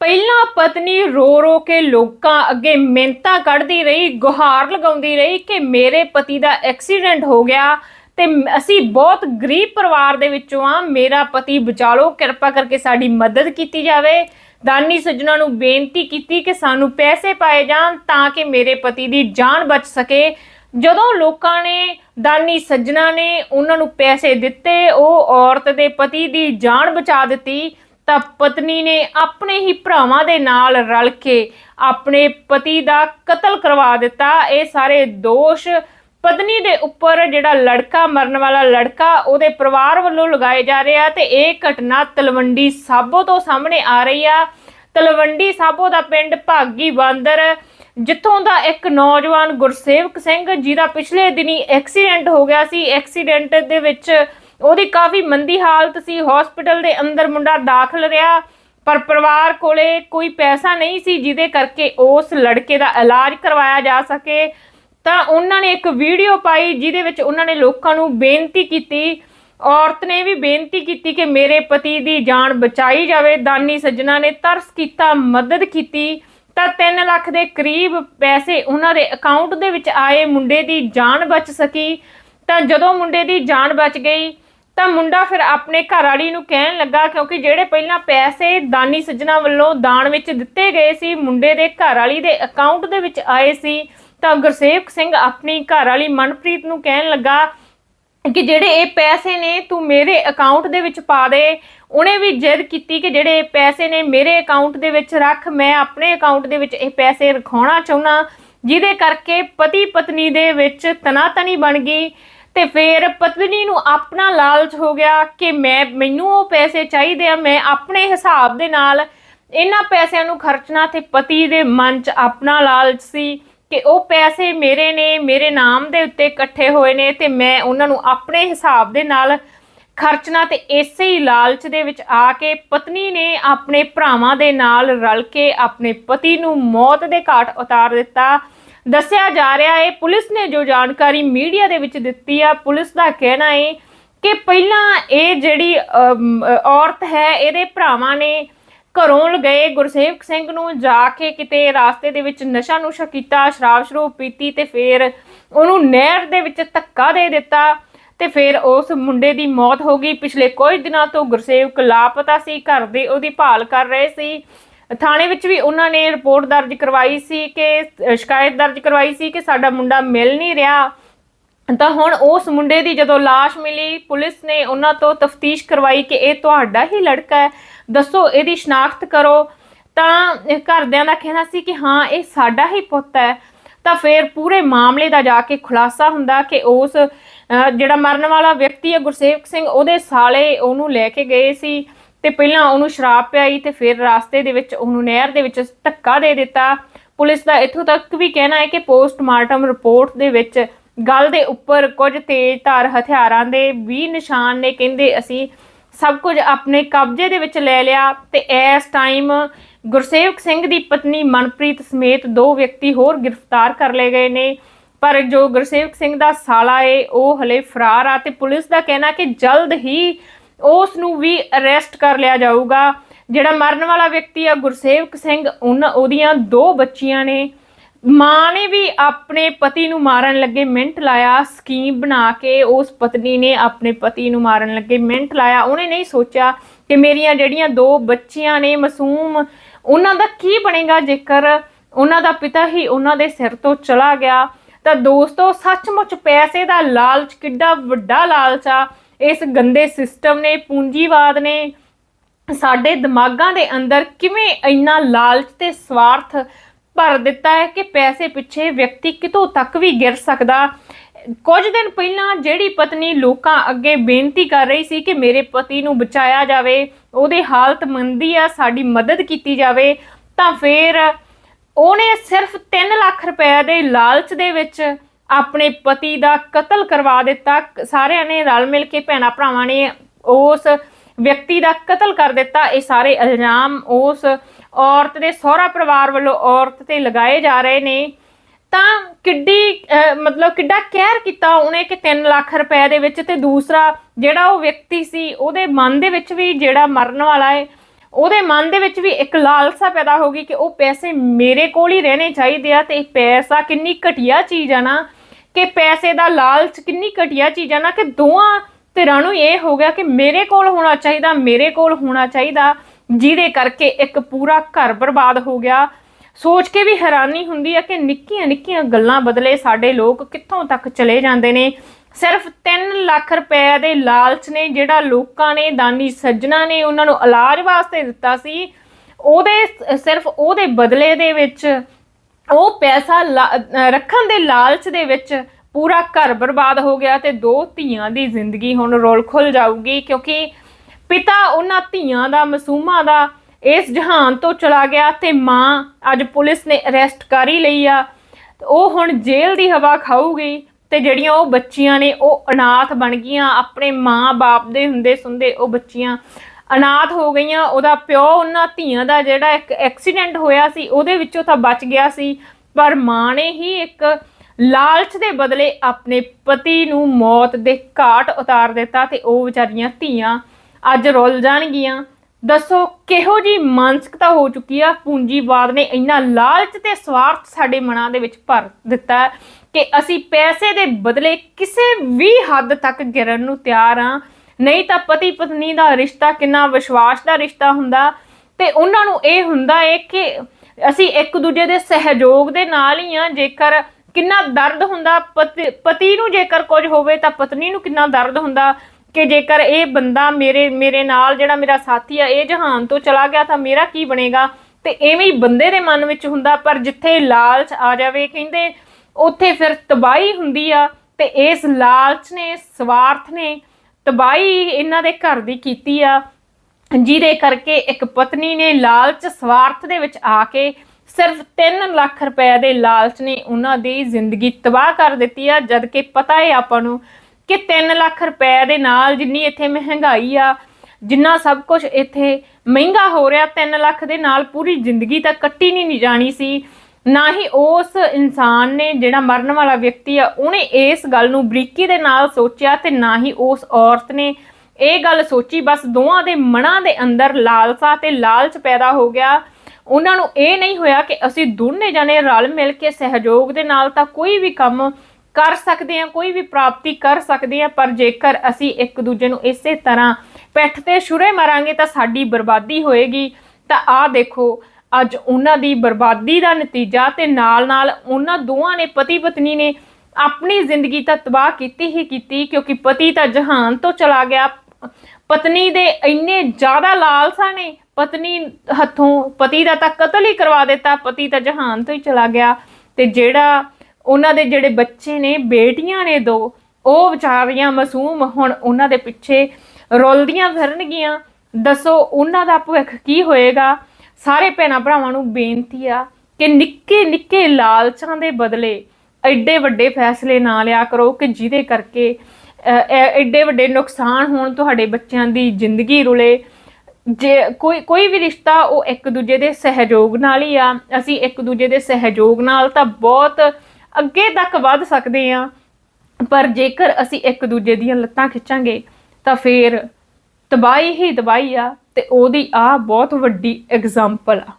ਪਹਿਲਾਂ ਪਤਨੀ ਰੋ ਰੋ ਕੇ ਲੋਕਾਂ ਅੱਗੇ ਮਿੰਤਾ ਕੱਢਦੀ ਰਹੀ, ਗੁਹਾਰ ਲਗਾਉਂਦੀ ਰਹੀ ਕਿ ਮੇਰੇ ਪਤੀ ਦਾ ਐਕਸੀਡੈਂਟ ਹੋ ਗਿਆ ਤੇ ਅਸੀਂ ਬਹੁਤ ਗਰੀਬ ਪਰਿਵਾਰ ਦੇ ਵਿੱਚੋਂ ਆ ਮੇਰਾ ਪਤੀ ਬਚਾ ਲਓ, ਕਿਰਪਾ ਕਰਕੇ ਸਾਡੀ ਮਦਦ ਕੀਤੀ ਜਾਵੇ। ਦਾਨੀ ਸੱਜਣਾ ਨੂੰ ਬੇਨਤੀ ਕੀਤੀ ਕਿ ਸਾਨੂੰ ਪੈਸੇ ਪਾਏ ਜਾਣ ਤਾਂ ਕਿ ਮੇਰੇ ਪਤੀ ਦੀ ਜਾਨ ਬਚ ਸਕੇ। ਜਦੋਂ ਲੋਕਾਂ ਨੇ, ਦਾਨੀ ਸੱਜਣਾ ਨੇ ਉਹਨਾਂ ਨੂੰ ਪੈਸੇ ਦਿੱਤੇ, ਉਹ ਔਰਤ ਦੇ ਪਤੀ ਦੀ ਜਾਨ ਬਚਾ ਦਿੱਤੀ। ਤਾਂ ਪਤਨੀ ਨੇ ਆਪਣੇ ਹੀ ਭਰਾਵਾਂ ਦੇ ਨਾਲ ਰਲ ਕੇ ਆਪਣੇ ਪਤੀ ਦਾ ਕਤਲ ਕਰਵਾ ਦਿੱਤਾ। ਇਹ ਸਾਰੇ ਦੋਸ਼ ਪਤਨੀ ਦੇ ਉੱਪਰ ਜਿਹੜਾ ਲੜਕਾ, ਮਰਨ ਵਾਲਾ ਲੜਕਾ, ਉਹਦੇ ਪਰਿਵਾਰ ਵੱਲੋਂ ਲਗਾਏ ਜਾ ਰਹੇ ਆ ਤੇ ਇਹ ਘਟਨਾ ਤਲਵੰਡੀ ਸਾਬੋ ਤੋਂ ਸਾਹਮਣੇ ਆ ਰਹੀ ਆ। ਤਲਵੰਡੀ ਸਾਬੋ ਦਾ ਪਿੰਡ ਭਾਗੀ ਬਾਂਦਰ, ਜਿੱਥੋਂ ਦਾ ਇੱਕ ਨੌਜਵਾਨ ਗੁਰਸੇਵਕ ਸਿੰਘ, ਜਿਹਦਾ ਪਿਛਲੇ ਦਿਨੀ ਐਕਸੀਡੈਂਟ ਹੋ ਗਿਆ ਸੀ। ਐਕਸੀਡੈਂਟ ਦੇ ਵਿੱਚ ਉਹਦੀ ਕਾਫੀ ਮੰਦੀ ਹਾਲਤ ਸੀ ਹਸਪੀਟਲ ਦੇ ਅੰਦਰ ਮੁੰਡਾ ਦਾਖਲ ਰਿਹਾ, ਪਰ ਪਰਿਵਾਰ ਕੋਲੇ ਕੋਈ ਪੈਸਾ ਨਹੀਂ ਸੀ ਜਿਹਦੇ ਕਰਕੇ ਉਸ ਲੜਕੇ ਦਾ ਇਲਾਜ ਕਰਵਾਇਆ ਜਾ ਸਕੇ। ਤਾਂ ਉਹਨਾਂ ਨੇ ਇੱਕ ਵੀਡੀਓ ਪਾਈ ਜਿਹਦੇ ਵਿੱਚ ਉਹਨਾਂ ਨੇ ਲੋਕਾਂ ਨੂੰ ਬੇਨਤੀ ਕੀਤੀ, ਔਰਤ ਨੇ ਵੀ ਬੇਨਤੀ ਕੀਤੀ ਕਿ ਮੇਰੇ ਪਤੀ ਦੀ ਜਾਨ ਬਚਾਈ ਜਾਵੇ, ਦਾਨੀ ਸੱਜਣਾ ਨੇ ਤਰਸ ਕੀਤਾ, ਮਦਦ ਕੀਤੀ। ਤਾਂ 3 ਲੱਖ ਦੇ ਕਰੀਬ ਪੈਸੇ ਉਹਨਾਂ ਦੇ ਅਕਾਊਂਟ ਦੇ ਵਿੱਚ ਆਏ, ਮੁੰਡੇ ਦੀ ਜਾਨ ਬਚ ਸਕੀ। ਤਾਂ ਜਦੋਂ ਮੁੰਡੇ ਦੀ ਜਾਨ ਬਚ ਗਈ ਤਾਂ ਮੁੰਡਾ ਫਿਰ ਆਪਣੇ ਘਰ ਵਾਲੀ ਨੂੰ ਕਹਿਣ ਲੱਗਾ ਕਿਉਂਕਿ ਜਿਹੜੇ ਪਹਿਲਾਂ ਪੈਸੇ ਦਾਨੀ ਸੱਜਣਾ ਵੱਲੋਂ ਦਾਨ ਵਿੱਚ ਦਿੱਤੇ ਗਏ ਸੀ, ਮੁੰਡੇ ਦੇ ਘਰ ਵਾਲੀ ਦੇ ਅਕਾਊਂਟ ਦੇ ਵਿੱਚ ਆਏ ਸੀ, ਤਾਂ ਗੁਰਸੇਵਕ ਸਿੰਘ ਆਪਣੀ ਘਰ ਵਾਲੀ ਮਨਪ੍ਰੀਤ ਨੂੰ ਕਹਿਣ ਲੱਗਾ ਕਿ ਜਿਹੜੇ ਇਹ ਪੈਸੇ ਨੇ ਤੂੰ ਮੇਰੇ ਅਕਾਊਂਟ ਦੇ ਵਿੱਚ ਪਾ ਦੇ। ਉਹਨੇ ਵੀ ਜਿੱਦ ਕੀਤੀ ਕਿ ਜਿਹੜੇ ਇਹ ਪੈਸੇ ਨੇ ਮੇਰੇ ਅਕਾਊਂਟ ਦੇ ਵਿੱਚ ਰੱਖ, ਮੈਂ ਆਪਣੇ ਅਕਾਊਂਟ ਦੇ ਵਿੱਚ ਇਹ ਪੈਸੇ ਰਖਾਉਣਾ ਚਾਹੁੰਦਾ। ਜਿਹਦੇ ਕਰਕੇ ਪਤੀ ਪਤਨੀ ਦੇ ਵਿੱਚ ਤਨਾਤਨੀ ਬਣ ਗਈ। ਤੇ ਫਿਰ ਪਤਨੀ ਨੂੰ ਆਪਣਾ ਲਾਲਚ ਹੋ ਗਿਆ ਕਿ ਮੈਂ, ਮੈਨੂੰ ਉਹ ਪੈਸੇ ਚਾਹੀਦੇ ਆ, ਮੈਂ ਆਪਣੇ ਹਿਸਾਬ ਦੇ ਨਾਲ ਇਹਨਾਂ ਪੈਸਿਆਂ ਨੂੰ ਖਰਚਣਾ ਤੇ ਪਤੀ ਦੇ ਮਨ 'ਚ ਆਪਣਾ ਲਾਲਚ ਸੀ ਕਿ ਉਹ ਪੈਸੇ ਮੇਰੇ ਨੇ, ਮੇਰੇ ਨਾਮ ਦੇ ਉੱਤੇ ਇਕੱਠੇ ਹੋਏ ਨੇ ਤੇ ਮੈਂ ਉਹਨਾਂ ਨੂੰ ਆਪਣੇ ਹਿਸਾਬ ਦੇ ਨਾਲ ਖਰਚਣਾ ਤੇ ਇਸੇ ਹੀ ਲਾਲਚ ਦੇ ਵਿੱਚ ਆ ਕੇ ਪਤਨੀ ਨੇ ਆਪਣੇ ਭਰਾਵਾਂ ਦੇ ਨਾਲ ਰਲ ਕੇ ਆਪਣੇ ਪਤੀ ਨੂੰ ਮੌਤ ਦੇ ਘਾਟ ਉਤਾਰ ਦਿੱਤਾ। ਦੱਸਿਆ ਜਾ ਰਿਹਾ ਹੈ, ਪੁਲਿਸ ਨੇ ਜੋ ਜਾਣਕਾਰੀ ਮੀਡੀਆ ਦੇ ਵਿੱਚ ਦਿੱਤੀ ਆ, ਪੁਲਿਸ ਦਾ ਕਹਿਣਾ ਹੈ ਕਿ ਪਹਿਲਾਂ ਇਹ ਜਿਹੜੀ ਔਰਤ ਹੈ, ਇਹਦੇ ਭਰਾਵਾਂ ਨੇ ਘਰੋਂ ਗਏ ਗੁਰਸੇਵਕ ਸਿੰਘ ਨੂੰ ਜਾ ਕੇ ਕਿਤੇ ਰਾਸਤੇ ਦੇ ਵਿੱਚ ਨਸ਼ਾ ਨੁਸ਼ਾ ਕੀਤਾ, ਸ਼ਰਾਬ ਸ਼ਰੂਬ ਪੀਤੀ ਤੇ ਫਿਰ ਉਹਨੂੰ ਨਹਿਰ ਦੇ ਵਿੱਚ ਧੱਕਾ ਦੇ ਦਿੱਤਾ ਤੇ ਫਿਰ ਉਸ ਮੁੰਡੇ ਦੀ ਮੌਤ ਹੋ ਗਈ। ਪਿਛਲੇ ਕੁਝ ਦਿਨਾਂ ਤੋਂ ਗੁਰਸੇਵਕ ਲਾਪਤਾ ਸੀ, ਘਰ ਦੇ ਉਹਦੀ ਭਾਲ ਕਰ ਰਹੇ ਸੀ। ਥਾਣੇ ਵਿੱਚ ਵੀ ਉਹਨਾਂ ਨੇ ਰਿਪੋਰਟ ਦਰਜ ਕਰਵਾਈ ਸੀ ਕਿ ਸ਼ਿਕਾਇਤ ਦਰਜ ਕਰਵਾਈ ਸੀ ਕਿ ਸਾਡਾ ਮੁੰਡਾ ਮਿਲ ਨਹੀਂ ਰਿਹਾ। ਤਾਂ ਹੁਣ ਉਸ ਮੁੰਡੇ ਦੀ ਜਦੋਂ লাশ ਮਿਲੀ, ਪੁਲਿਸ ਨੇ ਉਹਨਾਂ ਤੋਂ ਤਫਤੀਸ਼ ਕਰਵਾਈ ਕਿ ਇਹ ਤੁਹਾਡਾ ਹੀ ਲੜਕਾ ਹੈ। ਦੱਸੋ, ਇਹਦੀ ਸ਼ਨਾਖਤ ਕਰੋ। ਤਾਂ ਘਰਦਿਆਂ ਦਾ ਕਹਿਣਾ ਸੀ ਕਿ ਹਾਂ, ਇਹ ਸਾਡਾ ਹੀ ਪੁੱਤ ਹੈ। ਤਾਂ ਫਿਰ ਪੂਰੇ ਮਾਮਲੇ ਦਾ ਜਾ ਕੇ ਖੁਲਾਸਾ ਹੁੰਦਾ ਕਿ ਉਸ ਜਿਹੜਾ ਮਰਨ ਵਾਲਾ ਵਿਅਕਤੀ ਹੈ ਗੁਰਸੇਵਕ ਸਿੰਘ, ਉਹਦੇ ਸਾਲੇ ਉਹਨੂੰ ਲੈ ਕੇ ਗਏ ਸੀ। ਤੇ ਪਹਿਲਾਂ ਉਹਨੂੰ ਸ਼ਰਾਬ ਪਿਆਈ ਤੇ ਫਿਰ ਰਾਸਤੇ ਦੇ ਵਿੱਚ ਉਹਨੂੰ ਨਹਿਰ ਦੇ ਵਿੱਚ ਧੱਕਾ ਦੇ ਦਿੱਤਾ। ਪੁਲਿਸ ਦਾ ਇੱਥੋਂ ਤੱਕ ਵੀ ਕਹਿਣਾ ਹੈ ਕਿ ਪੋਸਟਮਾਰਟਮ ਰਿਪੋਰਟ ਦੇ ਵਿੱਚ ਗਲ ਦੇ ਉੱਪਰ ਕੁਝ ਤੇਜ਼ਧਾਰ ਹਥਿਆਰਾਂ ਦੇ ਵੀ ਨਿਸ਼ਾਨ ਨੇ। ਕਹਿੰਦੇ ਅਸੀਂ ਸਭ ਕੁਝ ਆਪਣੇ ਕਬਜ਼ੇ ਦੇ ਵਿੱਚ ਲੈ ਲਿਆ ਤੇ ਇਸ ਟਾਈਮ ਗੁਰਸੇਵਕ ਸਿੰਘ ਦੀ ਪਤਨੀ ਮਨਪ੍ਰੀਤ ਸਮੇਤ ਦੋ ਵਿਅਕਤੀ ਹੋਰ ਗ੍ਰਿਫਤਾਰ ਕਰ ਲਏ ਗਏ ਨੇ। ਪਰ ਜੋ ਗੁਰਸੇਵਕ ਸਿੰਘ ਦਾ ਸਾਲਾ ਏ, ਉਹ ਹਲੇ ਫਰਾਰ ਆ ਤੇ ਪੁਲਿਸ ਦਾ ਕਹਿਣਾ ਕਿ ਜਲਦ ਹੀ ਉਸ ਨੂੰ ਵੀ ਅਰੈਸਟ ਕਰ ਲਿਆ ਜਾਊਗਾ। ਜਿਹੜਾ ਮਰਨ ਵਾਲਾ ਵਿਅਕਤੀ ਆ, ਗੁਰਸੇਵਕ ਸਿੰਘ ਉਹਨਾਂ ਉਹਦੀਆਂ ਦੋ ਬੱਚੀਆਂ ਨੇ। ਮਾਂ ਨੇ ਵੀ ਆਪਣੇ ਪਤੀ ਨੂੰ ਮਾਰਨ ਲੱਗੇ ਮਿੰਟ ਲਾਇਆ, ਸਕੀਮ ਬਣਾ ਕੇ ਉਸ ਪਤਨੀ ਨੇ ਆਪਣੇ ਪਤੀ ਨੂੰ ਮਾਰਨ ਲੱਗੇ ਮਿੰਟ ਲਾਇਆ। ਉਹਨੇ ਨਹੀਂ ਸੋਚਿਆ ਕਿ ਮੇਰੀਆਂ ਜਿਹੜੀਆਂ ਦੋ ਬੱਚੀਆਂ ਨੇ ਮਾਸੂਮ, ਉਹਨਾਂ ਦਾ ਕੀ ਬਣੇਗਾ ਜੇਕਰ ਉਹਨਾਂ ਦਾ ਪਿਤਾ ਹੀ ਉਹਨਾਂ ਦੇ ਸਿਰ ਤੋਂ ਚਲਾ ਗਿਆ। ਤਾਂ ਦੋਸਤੋ, ਸੱਚਮੁੱਚ ਪੈਸੇ ਦਾ ਲਾਲਚ ਕਿੱਡਾ ਵੱਡਾ ਲਾਲਚ ਆ। ਇਸ ਗੰਦੇ ਸਿਸਟਮ ਨੇ, ਪੂੰਜੀਵਾਦ ਨੇ ਸਾਡੇ ਦਿਮਾਗਾਂ ਦੇ ਅੰਦਰ ਕਿਵੇਂ ਇੰਨਾ ਲਾਲਚ ਤੇ ਸਵਾਰਥ ਭਰ ਦਿੱਤਾ ਹੈ ਕਿ ਪੈਸੇ ਪਿੱਛੇ ਵਿਅਕਤੀ ਕਿਤੋਂ ਤੱਕ ਵੀ ਗਿਰ ਸਕਦਾ? ਕੁਝ ਦਿਨ ਪਹਿਲਾਂ ਜਿਹੜੀ ਪਤਨੀ ਲੋਕਾਂ ਅੱਗੇ ਬੇਨਤੀ ਕਰ ਰਹੀ ਸੀ ਕਿ ਮੇਰੇ ਪਤੀ ਨੂੰ ਬਚਾਇਆ ਜਾਵੇ, ਉਹਦੇ ਹਾਲਤ ਮੰਦੀ ਆ, ਸਾਡੀ ਮਦਦ ਕੀਤੀ ਜਾਵੇ, ਤਾਂ ਫਿਰ ਉਹਨੇ ਸਿਰਫ 3 ਲੱਖ ਰੁਪਏ ਦੇ ਲਾਲਚ ਦੇ ਵਿੱਚ ਆਪਣੇ ਪਤੀ ਦਾ ਕਤਲ ਕਰਵਾ ਦਿੱਤਾ। ਸਾਰਿਆਂ ਨੇ ਰਲ ਮਿਲ ਕੇ ਭੈਣਾ ਭਰਾਵਾਂ ਨੇ ਉਸ ਵਿਅਕਤੀ ਦਾ ਕਤਲ ਕਰ ਦਿੱਤਾ। ਇਹ ਸਾਰੇ ਇਲਜ਼ਾਮ ਉਸ ਔਰਤ ਦੇ ਸਹੁਰਾ ਪਰਿਵਾਰ ਵੱਲੋਂ ਔਰਤ ਤੇ ਲਗਾਏ ਜਾ ਰਹੇ ਨੇ। ਤਾਂ ਕਿੱਡੀ ਮਤਲਬ ਕਿੱਡਾ ਕਹਿਰ ਕੀਤਾ ਉਹਨੇ ਕਿ 3 ਲੱਖ ਰੁਪਏ ਦੇ ਵਿੱਚ ਤੇ ਦੂਸਰਾ ਜਿਹੜਾ ਉਹ ਵਿਅਕਤੀ ਸੀ, ਉਹਦੇ ਮਨ ਦੇ ਵਿੱਚ ਵੀ ਜਿਹੜਾ ਮਰਨ ਵਾਲਾ ਹੈ ਉਹਦੇ ਮਨ ਦੇ ਵਿੱਚ ਵੀ ਇੱਕ ਲਾਲਸਾ ਪੈਦਾ ਹੋ ਗਈ ਕਿ ਉਹ ਪੈਸੇ ਮੇਰੇ ਕੋਲ ਹੀ ਰਹਿਣੇ ਚਾਹੀਦੇ ਆ ਤੇ ਇਹ ਪੈਸਾ ਕਿੰਨੀ ਘਟੀਆ ਚੀਜ਼ ਆ ਨਾ। ਕਿ ਪੈਸੇ ਦਾ ਲਾਲਚ ਕਿੰਨੀ ਘਟੀਆ ਚੀਜ਼ ਆ ਨਾ ਕਿ ਦੋਵਾਂ ਧਿਰਾਂ ਨੂੰ ਇਹ ਹੋ ਗਿਆ ਕਿ ਮੇਰੇ ਕੋਲ ਹੋਣਾ ਚਾਹੀਦਾ, ਮੇਰੇ ਕੋਲ ਹੋਣਾ ਚਾਹੀਦਾ, ਜਿਹਦੇ ਕਰਕੇ ਇੱਕ ਪੂਰਾ ਘਰ ਬਰਬਾਦ ਹੋ ਗਿਆ। ਸੋਚ ਕੇ ਵੀ ਹੈਰਾਨੀ ਹੁੰਦੀ ਹੈ ਕਿ ਨਿੱਕੀਆਂ ਨਿੱਕੀਆਂ ਗੱਲਾਂ ਬਦਲੇ ਸਾਡੇ ਲੋਕ ਕਿੱਥੋਂ ਤੱਕ ਚਲੇ ਜਾਂਦੇ ਨੇ। ਸਿਰਫ 3 ਲੱਖ ਰੁਪਏ ਦੇ ਲਾਲਚ ਨੇ ਜਿਹੜਾ ਲੋਕਾਂ ਨੇ, ਦਾਨੀ ਸੱਜਣਾ ਨੇ ਉਹਨਾਂ ਨੂੰ ਇਲਾਜ ਵਾਸਤੇ ਦਿੱਤਾ ਸੀ। ਉਹਦੇ, ਸਿਰਫ ਉਹਦੇ ਬਦਲੇ ਦੇ ਵਿੱਚ ਉਹ ਪੈਸਾ ਲਾ- ਰੱਖਣ ਦੇ ਲਾਲਚ ਦੇ ਵਿੱਚ ਪੂਰਾ ਘਰ ਬਰਬਾਦ ਹੋ ਗਿਆ ਤੇ ਦੋ ਧੀਆਂ ਦੀ ਜ਼ਿੰਦਗੀ ਹੁਣ ਰੋਲ ਖੁੱਲ ਜਾਊਗੀ, ਕਿਉਂਕਿ ਪਿਤਾ ਉਹਨਾਂ ਧੀਆਂ ਦਾ, ਮਾਸੂਮਾਂ ਦਾ ਇਸ ਜਹਾਨ ਤੋਂ ਚਲਾ ਗਿਆ ਤੇ ਮਾਂ ਅੱਜ ਪੁਲਿਸ ਨੇ ਅਰੈਸਟ ਕਰ ਹੀ ਲਈ ਆ। ਉਹ ਹੁਣ ਜੇਲ੍ਹ ਦੀ ਹਵਾ ਖਾਊਗੀ ਤੇ ਜਿਹੜੀਆਂ ਉਹ ਬੱਚੀਆਂ ਨੇ ਉਹ ਅਨਾਥ ਬਣ ਗਈਆਂ, ਆਪਣੇ ਮਾਂ-ਬਾਪ ਦੇ ਹੁੰਦੇ ਸੁੰਦੇ ਉਹ ਬੱਚੀਆਂ ਅਨਾਥ ਹੋ ਗਈਆਂ, ਉਹਦਾ ਪਿਓ, ਉਹਨਾਂ ਧੀਆਂ ਦਾ ਜਿਹੜਾ ਇੱਕ ਐਕਸੀਡੈਂਟ ਹੋਇਆ ਸੀ, ਉਹਦੇ ਵਿੱਚੋਂ ਤਾਂ ਬਚ ਗਿਆ ਸੀ। ਪਰ ਮਾਂ ਨੇ ਹੀ ਇੱਕ ਲਾਲਚ ਦੇ ਬਦਲੇ ਆਪਣੇ ਪਤੀ ਨੂੰ ਮੌਤ ਦੇ ਘਾਟ ਉਤਾਰ ਦਿੱਤਾ ਤੇ ਉਹ ਵਿਚਾਰੀਆਂ ਧੀਆਂ ਅੱਜ ਰੁੱਲ ਜਾਣਗੀਆਂ। ਦੱਸੋ, ਕਿਹੋ ਜੀ ਮਾਨਸਿਕਤਾ ਹੋ ਚੁੱਕੀ ਆ? ਪੂੰਜੀਵਾਦ ਨੇ ਇੰਨਾ ਲਾਲਚ ਤੇ ਸਵਾਰਥ ਸਾਡੇ ਮਨਾਂ ਦੇ ਵਿੱਚ ਭਰ ਦਿੱਤਾ ਕਿ ਅਸੀਂ ਪੈਸੇ ਦੇ ਬਦਲੇ ਕਿਸੇ ਵੀ ਹੱਦ ਤੱਕ ਗਿਰਨ ਨੂੰ ਤਿਆਰ ਆ। ਨਹੀਂ ਤਾਂ ਪਤੀ ਪਤਨੀ ਦਾ ਰਿਸ਼ਤਾ ਕਿੰਨਾ ਵਿਸ਼ਵਾਸ ਦਾ ਰਿਸ਼ਤਾ ਹੁੰਦਾ। ਤੇ ਉਹਨਾਂ ਨੂੰ ਇਹ ਹੁੰਦਾ ਹੈ ਕਿ ਅਸੀਂ ਇੱਕ ਦੂਜੇ ਦੇ ਸਹਿਯੋਗ ਦੇ ਨਾਲ ਹੀ ਆ ਜੇਕਰ ਕਿੰਨਾ ਦਰਦ ਹੁੰਦਾ ਪਤੀ ਪਤੀ ਨੂੰ ਜੇਕਰ ਕੁਝ ਹੋਵੇ ਤਾਂ ਪਤਨੀ ਨੂੰ ਕਿੰਨਾ ਦਰਦ ਹੁੰਦਾ ਕਿ ਜੇਕਰ ਇਹ ਬੰਦਾ ਮੇਰੇ ਮੇਰੇ ਨਾਲ ਜਿਹੜਾ ਮੇਰਾ ਸਾਥੀ ਆ, ਇਹ ਜਹਾਨ ਤੋਂ ਚਲਾ ਗਿਆ ਤਾਂ ਮੇਰਾ ਕੀ ਬਣੇਗਾ? ਤੇ ਐਵੇਂ ਹੀ ਬੰਦੇ ਦੇ ਮਨ ਵਿੱਚ ਹੁੰਦਾ, ਪਰ ਜਿੱਥੇ ਲਾਲਚ ਆ ਜਾਵੇ, ਕਹਿੰਦੇ ਉੱਥੇ ਫਿਰ ਤਬਾਹੀ ਹੁੰਦੀ ਆ। ਤੇ ਇਸ ਲਾਲਚ ਨੇ, ਸਵਾਰਥ ਨੇ ਤਬਾਹੀ ਇਹਨਾਂ ਦੇ ਘਰ ਦੀ ਕੀਤੀ ਆ। ਜਿਹਦੇ ਕਰਕੇ ਇੱਕ ਪਤਨੀ ਨੇ ਲਾਲਚ ਸਵਾਰਥ ਦੇ ਵਿੱਚ ਆ ਕੇ ਸਿਰਫ 3 ਲੱਖ ਰੁਪਏ ਦੇ ਲਾਲਚ ਨੇ ਉਹਨਾਂ ਦੀ ਜ਼ਿੰਦਗੀ ਤਬਾਹ ਕਰ ਦਿੱਤੀ ਆ। ਜਦ ਕਿ ਪਤਾ ਹੈ ਆਪਾਂ ਨੂੰ ਕਿ 3 ਲੱਖ ਰੁਪਏ ਦੇ ਨਾਲ ਜਿੰਨੀ ਇੱਥੇ ਮਹਿੰਗਾਈ ਆ, ਜਿੰਨਾ ਸਭ ਕੁਝ ਇੱਥੇ ਮਹਿੰਗਾ ਹੋ ਰਿਹਾ 3 ਲੱਖ ਦੇ ਨਾਲ ਪੂਰੀ ਜ਼ਿੰਦਗੀ ਤਾਂ ਕੱਟੀ ਨਹੀਂ ਜਾਣੀ ਸੀ। ਨਾ ਹੀ ਉਸ ਇਨਸਾਨ ਨੇ ਜਿਹੜਾ ਮਰਨ ਵਾਲਾ ਵਿਅਕਤੀ ਆ, ਉਹਨੇ ਇਸ ਗੱਲ ਨੂੰ ਬਰੀਕੀ ਦੇ ਨਾਲ ਸੋਚਿਆ ਤੇ ਨਾ ਹੀ ਉਸ ਔਰਤ ਨੇ ਇਹ ਗੱਲ ਸੋਚੀ। ਬਸ ਦੋਵਾਂ ਦੇ ਮਨਾਂ ਦੇ ਅੰਦਰ ਲਾਲਸਾ ਤੇ ਲਾਲਚ ਪੈਦਾ ਹੋ ਗਿਆ। ਉਹਨਾਂ ਨੂੰ ਇਹ ਨਹੀਂ ਹੋਇਆ ਕਿ ਅਸੀਂ ਦੋਨੇ ਜਣੇ ਰਲ ਮਿਲ ਕੇ ਸਹਿਯੋਗ ਦੇ ਨਾਲ ਤਾਂ ਕੋਈ ਵੀ ਕੰਮ ਕਰ ਸਕਦੇ ਹਾਂ, ਕੋਈ ਵੀ ਪ੍ਰਾਪਤੀ ਕਰ ਸਕਦੇ ਹਾਂ, ਪਰ ਜੇਕਰ ਅਸੀਂ ਇੱਕ ਦੂਜੇ ਨੂੰ ਇਸੇ ਤਰ੍ਹਾਂ ਪਿੱਠ ਤੇ ਛੁਰੇ ਮਾਰਾਂਗੇ ਤਾਂ ਸਾਡੀ ਬਰਬਾਦੀ ਹੋਏਗੀ। ਤਾਂ ਆਹ ਦੇਖੋ ਅੱਜ ਉਹਨਾਂ ਦੀ ਬਰਬਾਦੀ ਦਾ ਨਤੀਜਾ ਤੇ ਨਾਲ-ਨਾਲ ਉਹਨਾਂ ਦੋਵਾਂ ਨੇ ਪਤੀ ਪਤਨੀ ਨੇ ਆਪਣੀ ਜ਼ਿੰਦਗੀ ਤਾਂ ਤਬਾਹ ਕੀਤੀ ਹੀ ਕੀਤੀ, ਕਿਉਂਕਿ ਪਤੀ ਤਾਂ ਜਹਾਨ ਤੋਂ ਚਲਾ ਗਿਆ। ਪਤਨੀ ਦੇ ਇੰਨੇ ਜ਼ਿਆਦਾ ਲਾਲਸਾ ਨੇ, ਪਤਨੀ ਹੱਥੋਂ ਪਤੀ ਦਾ ਤਾਂ ਕਤਲ ਹੀ ਕਰਵਾ ਦਿੱਤਾ, ਪਤੀ ਤਾਂ ਜਹਾਨ ਤੋਂ ਹੀ ਚਲਾ ਗਿਆ। ਤੇ ਜਿਹੜਾ ਉਹਨਾਂ ਦੇ ਜਿਹੜੇ ਬੱਚੇ ਨੇ, ਬੇਟੀਆਂ ਨੇ ਦੋ, ਉਹ ਵਿਚਾਰੀਆਂ ਮਾਸੂਮ ਹੁਣ ਉਹਨਾਂ ਦੇ ਪਿੱਛੇ ਰੁਲਦੀਆਂ ਫਿਰਨਗੀਆਂ। ਦੱਸੋ ਉਹਨਾਂ ਦਾ ਭਵਿੱਖ ਕੀ ਹੋਏਗਾ? ਸਾਰੇ ਭੈਣਾਂ ਭਰਾਵਾਂ ਨੂੰ ਬੇਨਤੀ ਆ ਕਿ ਨਿੱਕੇ ਨਿੱਕੇ ਲਾਲਚਾਂ ਦੇ ਬਦਲੇ ਐਡੇ ਵੱਡੇ ਫੈਸਲੇ ਨਾ ਲਿਆ ਕਰੋ ਕਿ ਜਿਹਦੇ ਕਰਕੇ ਐਡੇ ਵੱਡੇ ਨੁਕਸਾਨ ਹੋਣ ਤੁਹਾਡੇ ਬੱਚਿਆਂ ਦੀ ਜ਼ਿੰਦਗੀ ਰੁਲੇ। ਜੇ ਕੋਈ ਕੋਈ ਵੀ ਰਿਸ਼ਤਾ ਉਹ ਇੱਕ ਦੂਜੇ ਦੇ ਸਹਿਯੋਗ ਨਾਲ ਹੀ ਆ। ਅਸੀਂ ਇੱਕ ਦੂਜੇ ਦੇ ਸਹਿਯੋਗ ਨਾਲ ਤਾਂ ਬਹੁਤ ਅੱਗੇ ਤੱਕ ਵੱਧ ਸਕਦੇ ਆ। ਪਰ ਜੇਕਰ ਅਸੀਂ ਇੱਕ ਦੂਜੇ ਦੀਆਂ ਲੱਤਾਂ ਖਿੱਚਾਂਗੇ ਤਾਂ ਫੇਰ ਤਬਾਹੀ ਹੀ ਤਬਾਹੀ ਆ। ਤੇ ਉਹਦੀ ਆ ਬਹੁਤ ਵੱਡੀ ਐਗਜ਼ਾਮਪਲ ਆ।